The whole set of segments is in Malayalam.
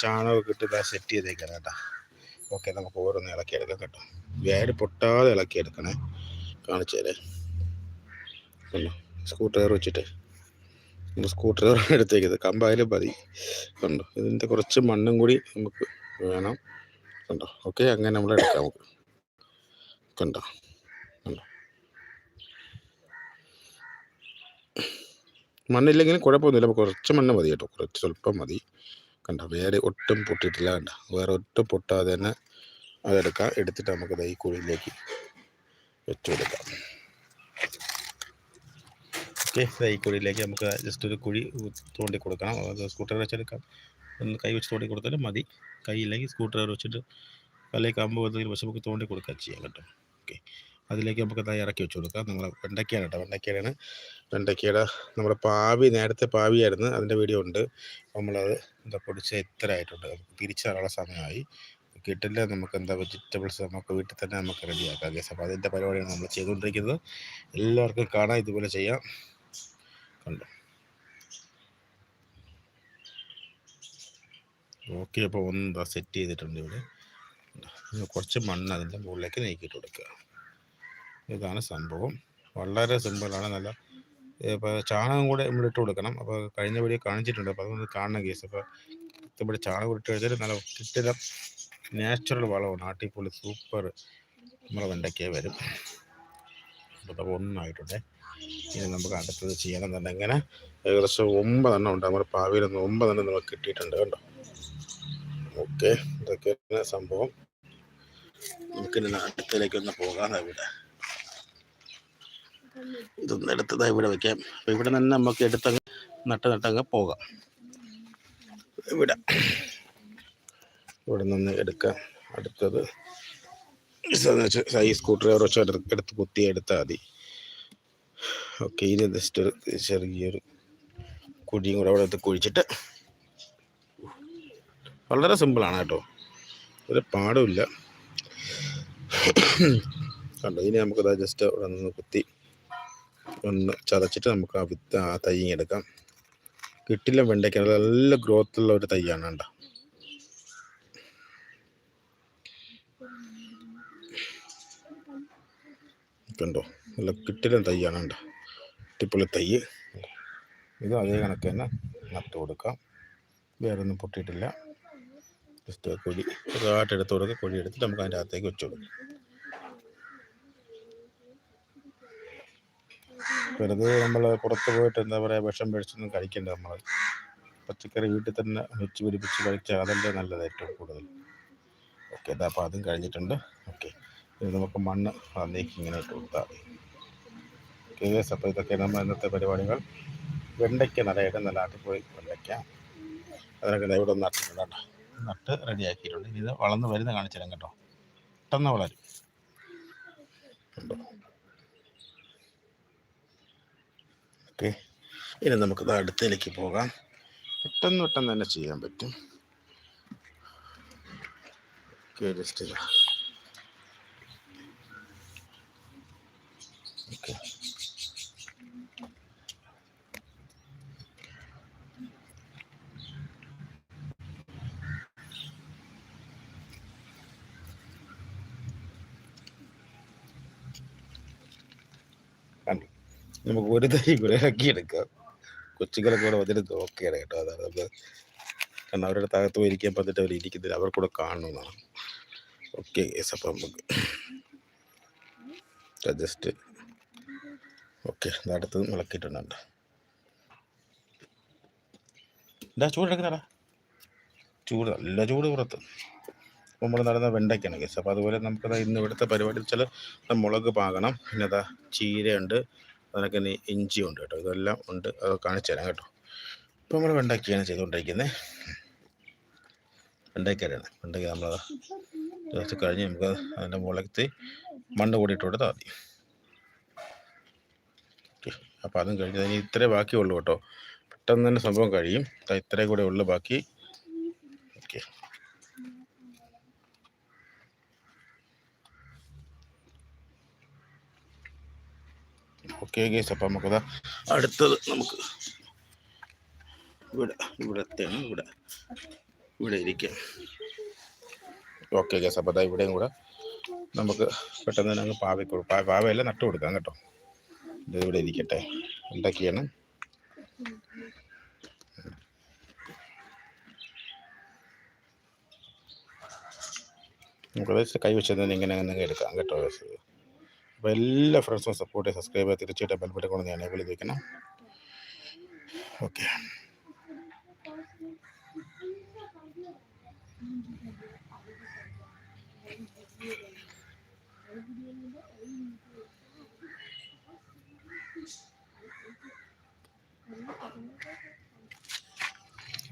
ചാണകമൊക്കെ ഇട്ട് സെറ്റ് ചെയ്തേക്കണം കേട്ടോ ഓക്കെ നമുക്ക് ഓരോന്ന് ഇളക്കിയെടുക്കാം കേട്ടോ. വേര് പൊട്ടാതെ ഇളക്കിയെടുക്കണേ. കാണിച്ചു തരേ. കണ്ടോ സ്ക്രൂ ഡ്രൈവർ വെച്ചിട്ട് സ്ക്രൂ ഡ്രൈവർ എടുത്തേക്കത് കമ്പായാലും മതി. കണ്ടോ? ഇതിന്റെ കുറച്ച് മണ്ണും കൂടി നമുക്ക് വേണം. കണ്ടോ? ഓക്കെ അങ്ങനെ നമ്മൾ എടുക്കാം കണ്ടോ? കണ്ടോ? മണ്ണില്ലെങ്കിലും കുഴപ്പമൊന്നുമില്ല. കുറച്ച് മണ്ണ് മതി കേട്ടോ. കുറച്ച് സ്വല്പം മതി. കണ്ടോ? വേറെ ഒട്ടും പൊട്ടിയിട്ടില്ല കണ്ട? വേറെ ഒട്ടും പൊട്ടാതെ തന്നെ അതെടുക്കാം. എടുത്തിട്ട് നമുക്ക് ഈ കുഴിയിലേക്ക് വെച്ചു കൊടുക്കാം ഓക്കെ ഈ കുഴിയിലേക്ക് നമുക്ക് ജസ്റ്റ് ഒരു കുഴി തോണ്ടി കൊടുക്കണം. അത് സ്കൂട്ടർ വെച്ചെടുക്കാം ഒന്ന് കൈ വെച്ച് തോണ്ടി കൊടുത്താലും മതി. കൈ ഇല്ലെങ്കിൽ സ്കൂട്ടർ വെച്ചിട്ട് കല്ലേക്ക് കമ്പ് വന്നതിന് പക്ഷെ നമുക്ക് തോണ്ടി കൊടുക്കുക ചെയ്യാം കേട്ടോ. ഓക്കെ. അതിലേക്ക് നമുക്ക് ഇറക്കി വെച്ച് കൊടുക്കാം. നമ്മൾ വെണ്ടയ്ക്കയാണ് കേട്ടോ. വെണ്ടയ്ക്കയാണ്. വെണ്ടയ്ക്കയുടെ നമ്മുടെ പാവി നേരത്തെ പാവിയായിരുന്നു. അതിന്റെ വീഡിയോ ഉണ്ട്. നമ്മളത് എന്താ പൊടിച്ച് ഇത്ര ആയിട്ടുണ്ട്. നമുക്ക് തിരിച്ചു സമയമായി. കിട്ടില്ല നമുക്ക് എന്താ വെജിറ്റബിൾസ് നമുക്ക് വീട്ടിൽ തന്നെ നമുക്ക് റെഡിയാക്കാം. ഗേസ് അപ്പോൾ അതിന്റെ പരിപാടിയാണ് നമ്മൾ ചെയ്തുകൊണ്ടിരിക്കുന്നത്. എല്ലാവർക്കും കാണാം. ഇതുപോലെ ചെയ്യാം. കണ്ടു? ഓക്കെ അപ്പോൾ ഒന്ന് സെറ്റ് ചെയ്തിട്ടുണ്ട് ഇവിടെ. കുറച്ച് മണ്ണ് അതിന്റെ മുകളിലേക്ക് നീക്കിയിട്ട് കൊടുക്കുക. ഇതാണ് സംഭവം. വളരെ സിമ്പിളാണ് നല്ല ഇപ്പോൾ ചാണകം കൂടെ നമ്മൾ ഇട്ട് കൊടുക്കണം. അപ്പോൾ കഴിഞ്ഞ വഴി കാണിച്ചിട്ടുണ്ട്. അപ്പോൾ അതൊന്ന് കാണണം കേസ് അപ്പോൾ ഇവിടെ ചാണകം ഇട്ട് കഴിഞ്ഞാൽ നല്ല കിട്ടിയ നാച്ചുറൽ വളമാണ്. ആട്ടിപ്പൊളി സൂപ്പർ നമ്മളെ വെണ്ടയ്ക്ക വരും. അപ്പോൾ ഒന്നായിട്ടുണ്ട്. ഇനി നമുക്ക് അടുത്തത് ചെയ്യണം എന്നുണ്ട് എങ്ങനെ ഏകദേശം ഒമ്പതെണ്ണം ഉണ്ട്. നമ്മുടെ പാവിയിൽ നിന്ന് ഒമ്പതെണ്ണം നമുക്ക് കിട്ടിയിട്ടുണ്ട് കേട്ടോ ഓക്കെ. ഇതൊക്കെയാണ് സംഭവം. നമുക്കിനി അടുത്തതിലേക്ക് ഒന്ന് പോകാം ഇവിടെ ഇതൊന്ന് എടുത്തതായി ഇവിടെ വെക്കാം. അപ്പം ഇവിടെ തന്നെ നമുക്ക് എടുത്തങ്ങ് നട്ട് നട്ടങ്ങ് പോകാം. ഇവിടെ. ഇവിടെ നിന്ന് എടുക്കാം. അടുത്തത്. ഈ സ്കൂട്ടർ കുറച്ച് എടുത്ത് കുത്തി എടുത്താൽ മതി. ഓക്കെ ഇനി ജസ്റ്റ് ഒരു ചെറിയൊരു കുഴിയും കൂടെ അവിടെ എടുത്ത് കുഴിച്ചിട്ട് വളരെ സിമ്പിളാണ് കേട്ടോ. ഒരു പാടുമില്ല കണ്ടോ ഇനി നമുക്കത് ജസ്റ്റ് അവിടെ നിന്ന് കുത്തി ഒന്ന് ചതച്ചിട്ട് നമുക്ക് ആ വിത്ത് ആ തൈ എടുക്കാം. കിട്ടില്ല വെണ്ടയ്ക്ക. നല്ല ഗ്രോത്തുള്ള ഒരു തൈയാണ് കേട്ടോ കണ്ടോ? നല്ല കിട്ടിലും തൈയാണ് ഉണ്ട് അടിപൊളി തൈ. ഇത് അതേ കണക്ക് തന്നെ നട്ട് കൊടുക്കാം. വേറെ ഒന്നും പൊട്ടിയിട്ടില്ല. ജസ്റ്റ് കൊടി ചെറുതായിട്ട് എടുത്ത് കൊടുക്കുക കൊടി എടുത്തിട്ട് നമുക്ക് അതിന്റെ അകത്തേക്ക് വെച്ച് കൊടുക്കാം. വെറുതെ നമ്മൾ പുറത്ത് പോയിട്ട് എന്താ പറയുക വിഷം മേടിച്ചൊന്നും കഴിക്കണ്ട നമ്മൾ പച്ചക്കറി വീട്ടിൽ തന്നെ വെച്ച് പിടിപ്പിച്ച് കഴിച്ചാൽ അതല്ലേ നല്ലത് ഏറ്റവും കൂടുതൽ. ഓക്കെ ഇതാ അപ്പോൾ അതും കഴിഞ്ഞിട്ടുണ്ട്. ഓക്കെ ഇത് നമുക്ക് മണ്ണ് അതിലേക്ക് ഇങ്ങനെ കൊടുത്താൽ ഓക്കെ അപ്പോൾ ഇതൊക്കെ നമ്മൾ ഇന്നത്തെ പരിപാടികൾ. വെണ്ടയ്ക്ക നിറയുടെ നല്ല അടിപൊളി വെണ്ടയ്ക്ക. അതിനൊക്കെ ഇവിടെ നട്ടിട്ടുണ്ട് നട്ട് റെഡിയാക്കിയിട്ടുണ്ട്. ഇനി ഇത് വളർന്ന് വരുന്ന കാണിച്ചു കേട്ടോ. പെട്ടെന്ന് വളരും. കണ്ടോ? ഓക്കെ. ഇനി നമുക്ക് അടുത്തേക്ക് പോകാം. പെട്ടെന്ന് പെട്ടെന്ന് തന്നെ ചെയ്യാൻ പറ്റും. Okay just okay. നമുക്ക് ഒരു തൈ കൂടെ ഇറക്കിയെടുക്കാം കൊച്ചുങ്ങളെ കൂടെ വന്നിട്ട് നോക്കുകയാണ് കേട്ടോ അതാണ്. നമ്മൾ കാരണം അവരുടെ തകത്ത് പോയിരിക്കാൻ പറ്റിട്ട് അവർ ഇരിക്കുന്നില്ല. അവർ കൂടെ കാണണമെന്നാണ് ഓക്കെ യെസ് അപ്പം നമുക്ക് ജസ്റ്റ് ഓക്കെ അടുത്തത് മുളക്കിയിട്ടുണ്ട്. എന്താ ചൂടെടുക്കുന്നടാ ചൂട് നല്ല ചൂട് പുറത്ത്. നമ്മൾ നടന്ന വെണ്ടയ്ക്കാണ് കേസ് അപ്പോൾ അതുപോലെ നമുക്കത് ഇന്ന് ഇവിടുത്തെ പരിപാടി വെച്ചാൽ മുളക് പാകണം. പിന്നെ അതാ ചീരയുണ്ട്. അതിനൊക്കെ ഇനി ഇഞ്ചിയുണ്ട് കേട്ടോ. ഇതെല്ലാം ഉണ്ട്. അത് കാണിച്ചു തരാം കേട്ടോ. ഇപ്പോൾ നമ്മൾ വെണ്ടയ്ക്കയാണ് ചെയ്തുകൊണ്ടിരിക്കുന്നത്. വെണ്ടയ്ക്കരയാണ്. വെണ്ടയ്ക്ക നമ്മൾ ദിവസം കഴിഞ്ഞ് നമുക്ക് അതിന്റെ മുളകത്ത് മണ്ണ് കൂടി ഇട്ട് കൊടുത്താൽ മതി. അപ്പോൾ അതും കഴിഞ്ഞ് ഇനി ഇത്രേ ബാക്കിയുള്ളൂ കേട്ടോ. പെട്ടെന്ന് തന്നെ സംഭവം കഴിയും. ഇത്രേ കൂടെ ഉള്ളു ബാക്കി ഓക്കെ ഓക്കെ ഗേസ് അപ്പം നമുക്കത് അടുത്തത് നമുക്ക് ഇവിടെ ഇവിടത്തെയാണ് ഇവിടെ ഇവിടെ ഇരിക്കാം. ഓക്കെ ഗേസ് അപ്പം അതാ ഇവിടെയും കൂടെ നമുക്ക് പെട്ടെന്ന് തന്നെ അങ്ങ് പാവയ്ക്ക് പാവയെല്ലാം നട്ടു കൊടുക്കാം കേട്ടോ. ഇത് ഇവിടെ ഇരിക്കട്ടെ എന്തൊക്കെയാണ്? നമുക്ക് കൈ ഇങ്ങനെ അങ്ങനെ എടുക്കാം കേട്ടോ അപ്പോൾ എല്ലാ ഫ്രണ്ട്സും സപ്പോർട്ട് ചെയ്യുക സബ്സ്ക്രൈബ് ചെയ്യുക തീർച്ചയായിട്ടും ബെൽബട്ടൺ കൊണ്ട് ഞാൻ എനേബിൾ ചെയ്തിരിക്കണം ഓക്കെ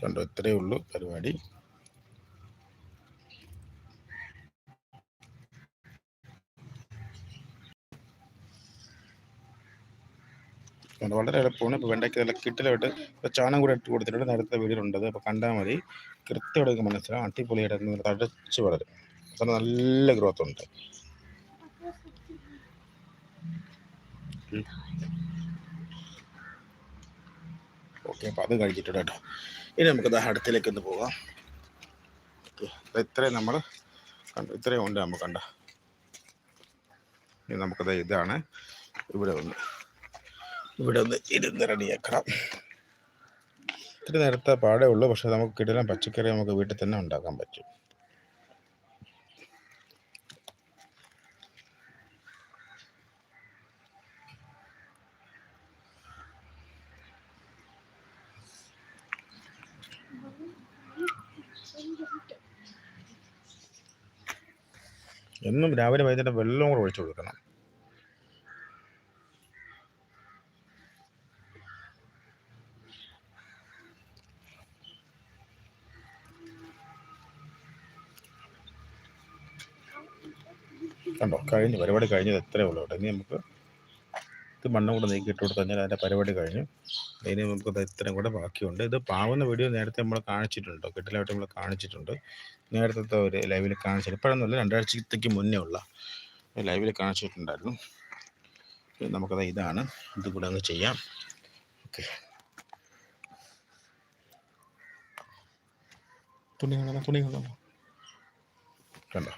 കണ്ടോ ഇത്രയേ ഉള്ളൂ പരിപാടി. അതുകൊണ്ട് വളരെ എളുപ്പമാണ്. ഇപ്പോൾ വെണ്ടയ്ക്ക് നല്ല കിട്ടിലായിട്ട് ചാണം കൂടെ ഇട്ട് കൊടുത്തിട്ടുണ്ട്. നേരത്തെ വീടിലുണ്ടത് അപ്പോൾ കണ്ടാൽ മതി. കൃത്യമായിട്ട് മനസ്സിലാവും. അടിപൊളിയായിട്ട് തടച്ച് വളരും. അതുകൊണ്ട് നല്ല ഗ്രോത്ത് ഉണ്ട്. ഓക്കെ അപ്പോൾ അത് കഴിച്ചിട്ടുണ്ട് കേട്ടോ. ഇനി നമുക്ക് നമുക്കത് അടുത്തിലേക്ക് ഒന്ന് പോകാം. ഓക്കെ ഇത്രയും നമ്മൾ കണ്ടു ഇത്രയും ഉണ്ട് നമുക്ക് കണ്ട? ഇനി നമുക്കത് ഇതാണ് ഇവിടെ ഒന്ന് ഇവിടെ ഒന്ന് ഇരുന്ന് റെഡിയാക്കണം ഇത്തിരി നേരത്തെ പാടേ ഉള്ളൂ പക്ഷെ നമുക്ക് കിടലം പച്ചക്കറി നമുക്ക് വീട്ടിൽ തന്നെ ഉണ്ടാക്കാൻ പറ്റും. എന്നും രാവിലെ വൈകുന്നേരം വെള്ളം കൂടെ ഒഴിച്ചു കൊടുക്കണം. കണ്ടോ? കഴിഞ്ഞു പരിപാടി കഴിഞ്ഞത് എത്രയേ ഉള്ളൂ ഇനി നമുക്ക് ഇത് മണ്ണും കൂടെ നീക്കി ഇട്ട് കൊടുത്തു കഴിഞ്ഞാൽ അതിന്റെ പരിപാടി കഴിഞ്ഞു. ഇനി നമുക്ക് ഇത് ഇത്രയും കൂടെ ബാക്കിയുണ്ട്. ഇത് പാവുന്ന വീഡിയോ നേരത്തെ നമ്മൾ കാണിച്ചിട്ടുണ്ട് കെട്ടിലായിട്ട് നമ്മൾ കാണിച്ചിട്ടുണ്ട്. നേരത്തെ ഒരു ലൈവിൽ കാണിച്ചിട്ട് ഇപ്പോഴൊന്നുമില്ല. രണ്ടാഴ്ചത്തേക്ക് മുന്നേ ഉള്ള ലൈവിൽ കാണിച്ചിട്ടുണ്ടായിരുന്നു. നമുക്കത് ഇതാണ്. ഇത് കൂടെ അങ്ങ് ചെയ്യാം. ഓക്കെ. തുണി കാണാം തുണി കാണാം കണ്ടോ.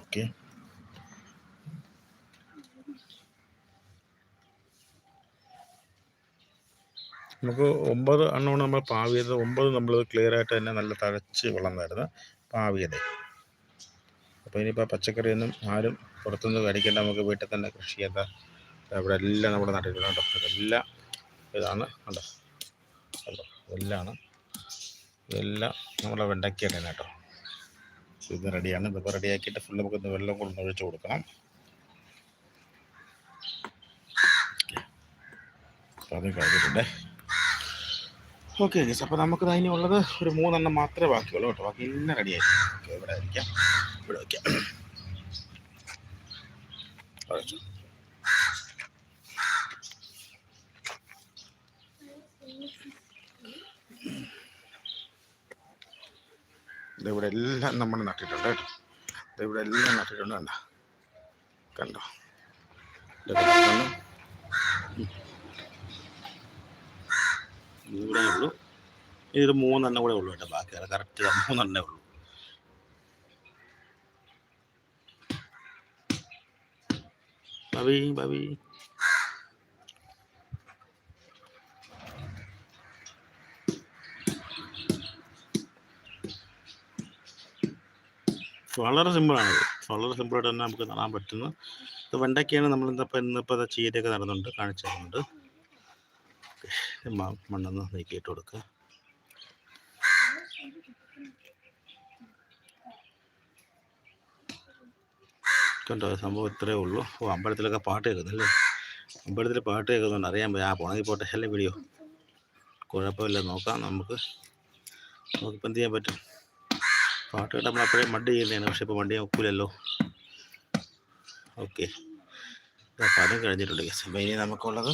ഓക്കെ നമുക്ക് ഒമ്പത് എണ്ണമാണ് നമ്മൾ പാവിയത്. ഒമ്പത് നമ്മൾ ക്ലിയർ ആയിട്ട് തന്നെ നല്ല തഴച്ച് വളർന്നായിരുന്നു. പാവിയത്. അപ്പോൾ ഇനിയിപ്പോൾ പച്ചക്കറിയൊന്നും ആരും പുറത്തുനിന്ന് കഴിക്കേണ്ട നമുക്ക് വീട്ടിൽ തന്നെ കൃഷി ചെയ്ത ഇവിടെ എല്ലാം നമ്മുടെ നാട്ടിലുണ്ട്. കേട്ടോ ഇതെല്ലാം ഇതാണ് കണ്ടോ? എല്ലാം ഇതെല്ലാം ഇതെല്ലാം നമ്മുടെ വെണ്ടയ്ക്ക തന്നെ കേട്ടോ. ഇത് റെഡിയാണ് ഇതിപ്പോൾ റെഡിയാക്കിയിട്ട് ഫുള്ള് നമുക്ക് വെള്ളം കൊണ്ട് ഒഴിച്ചു കൊടുക്കണം. അത് കഴിഞ്ഞിട്ടുണ്ടേ. ഓക്കെ ഗസ് അപ്പോൾ നമുക്ക് അതിന് ഉള്ളത് ഒരു മൂന്നെണ്ണം മാത്രമേ ബാക്കിയുള്ളൂ കേട്ടോ. ബാക്കി എല്ലാം റെഡി ആയിരിക്കും ഇവിടെ ആയിരിക്കാം. ഇവിടെ വയ്ക്കാം ഒഴിച്ചു. ഇതിവിടെ എല്ലാം നമ്മൾ നട്ടിട്ടുണ്ട് കേട്ടോ. ഇതിവിടെ എല്ലാം നട്ടിട്ടുണ്ട് കണ്ട. കണ്ടോ. ഇവിടെ ഉള്ളൂ. ഇതൊരു മൂന്നെണ്ണം കൂടെ ഉള്ളൂ കേട്ടോ ബാക്കി. കറക്റ്റ് മൂന്നെണ്ണേ ഉള്ളൂ. ബബി ബവി വളരെ സിമ്പിളാണ് വളരെ സിമ്പിളായിട്ട് തന്നെ നമുക്ക് നടാൻ പറ്റുന്ന. ഇത് വെണ്ടയ്ക്കാണ് നമ്മൾ ഇന്നിപ്പോൾ ഇന്നിപ്പോൾ അത് ചീരയൊക്കെ നടന്നുണ്ട് കാണിച്ചു തരുന്നുണ്ട് മണ്ണൊന്ന് നീക്കിയിട്ട് കൊടുക്കുക കണ്ടോ സംഭവം ഇത്രയേ ഉള്ളൂ. ഓ അമ്പലത്തിലൊക്കെ പാട്ട് കേൾക്കുന്നല്ലേ? അമ്പലത്തിൽ പാട്ട് കേൾക്കുന്നുണ്ട്. അറിയാൻ പോയി ആ പോണെങ്കിൽ പോട്ടെ അല്ലേ വീഡിയോ. കുഴപ്പമില്ല നോക്കാം നമുക്ക്. നമുക്കിപ്പോൾ എന്ത് ചെയ്യാൻ പറ്റും? പാട്ട് കേട്ട് നമ്മൾ അപ്പോഴേ മഡ് ചെയ്യുന്നതാണ്. പക്ഷെ ഇപ്പോൾ വണ്ടി ഒക്കില്ലല്ലോ ഓക്കെ. അതും കഴിഞ്ഞിട്ടുണ്ട് ഗസ് അപ്പോൾ ഇനി നമുക്കുള്ളത്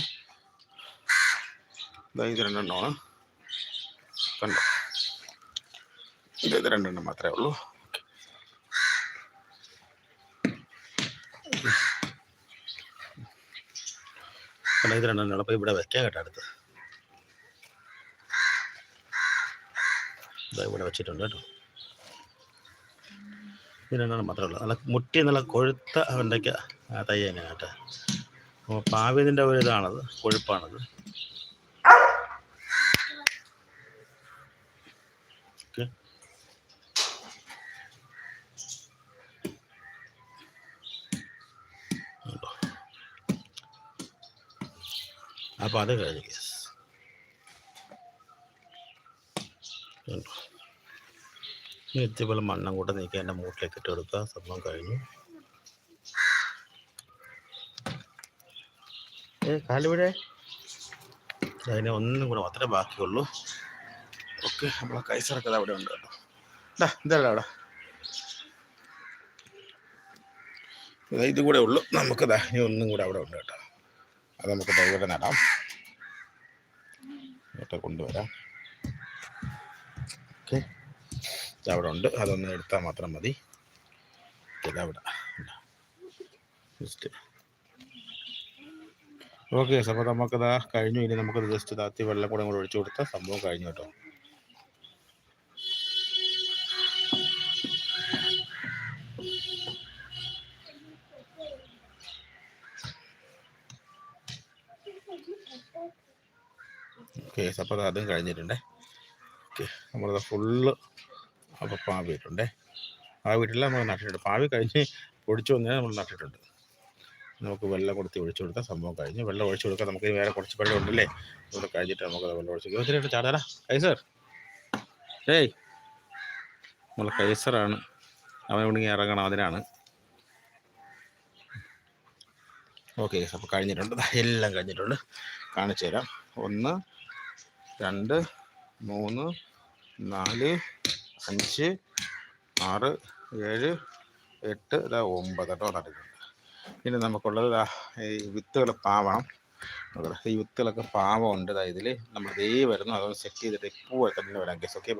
ഇതാ രണ്ടെണ്ണമാണ്. കണ്ടോ? ഇത് രണ്ടെണ്ണം മാത്രമേ ഉള്ളൂ. കണ്ടോ? ഇത് രണ്ടെണ്ണം അപ്പോൾ ഇവിടെ വെക്കാൻ കേട്ടോ അടുത്ത്. ഇവിടെ വെച്ചിട്ടുണ്ട് കേട്ടോ. ഇത് രണ്ടെണ്ണം മാത്രമേ ഉള്ളൂ നല്ല മുട്ടി നല്ല കൊഴുത്ത വെണ്ടയ്ക്ക തൈ തന്നെയാണ് കേട്ടോ. അപ്പോൾ പാവിതിന്റെ ഒരു ഇതാണത് കൊഴുപ്പാണത്. അപ്പോൾ അത് കഴിഞ്ഞു. ഇനി ഇതേപോലെ മണ്ണം കൂടെ നീക്കി എന്റെ മൂട്ടിലേക്ക് ഇട്ട് കൊടുക്കുക. സംഭവം കഴിഞ്ഞു. ഏ കാലുവിടെ? അതിനെ ഒന്നും കൂടെ മാത്രമേ ബാക്കിയുള്ളൂ. ഓക്കെ നമ്മളെ കൈസറക്കത് അവിടെ ഉണ്ട് കേട്ടോ. ഡാ ഇതല്ല അവിടെ ഇത് കൂടെ ഉള്ളു. നമുക്ക് ഇനി ഒന്നും കൂടെ അവിടെ ഉണ്ട് കേട്ടോ. അത് നമുക്ക് ഇവിടെ നടാം കേട്ടോ കൊണ്ടുവരാം ഓക്കെ അവിടെ ഉണ്ട് അതൊന്ന് എടുത്താൽ മാത്രം മതി. ഇതവിടെ ജസ്റ്റ് ഓക്കെ അപ്പോൾ നമുക്കതാ കഴിഞ്ഞു. ഇനി നമുക്കത് ജസ്റ്റ് താത്തി വെള്ളം കൂടെ കൂടെ ഒഴിച്ചു കൊടുത്താൽ സംഭവം കഴിഞ്ഞു കേട്ടോ. ഓക്കെ അപ്പോൾ അതും കഴിഞ്ഞിട്ടുണ്ടേ. ഓക്കെ നമ്മളത് ഫുള്ള് അപ്പോൾ പാവി ഇട്ടുണ്ടേ ആ വീട്ടിൽ നമ്മൾ നട്ടിട്ടുണ്ട്. പാവി കഴിഞ്ഞ് ഒഴിച്ചു വന്നേ നമ്മൾ നട്ടിട്ടുണ്ട്. നമുക്ക് വെള്ളം കൊടുത്ത് ഒഴിച്ചു കൊടുത്താൽ സംഭവം കഴിഞ്ഞ് വെള്ളം ഒഴിച്ചു കൊടുക്കാൻ നമുക്ക് വേറെ കുറച്ച് വെള്ളം ഉണ്ടല്ലേ? ഇവിടെ കഴിഞ്ഞിട്ട് നമുക്ക് വെള്ളം ഒഴിച്ചു ഇരുപത്തിരണ്ട് ചാടാടാ കൈസർ. ഏയ്. നമ്മളെ കൈസറാണ്. അവൻ ഇവിടെ ഇറങ്ങണം. അതിനാണ് ഓക്കെ അപ്പോൾ കഴിഞ്ഞിട്ടുണ്ട്. എല്ലാം കഴിഞ്ഞിട്ടുണ്ട്. കാണിച്ചു തരാം. ഒന്ന് രണ്ട് മൂന്ന് നാല് അഞ്ച് ആറ് ഏഴ് എട്ട് ഇതാ ഒമ്പത് കേട്ടോ നടക്കുന്നുണ്ട്. പിന്നെ നമുക്കുള്ളത് ഈ വിത്തുകൾ പാവണം. ഈ വിത്തുകളൊക്കെ പാവമുണ്ട് ഇതാ ഇതിൽ നമ്മൾ ദേ വരുന്നു അതൊന്ന് സെറ്റ് ചെയ്തിട്ട് പൂവൊക്കെ തന്നെ വരാം. Case okay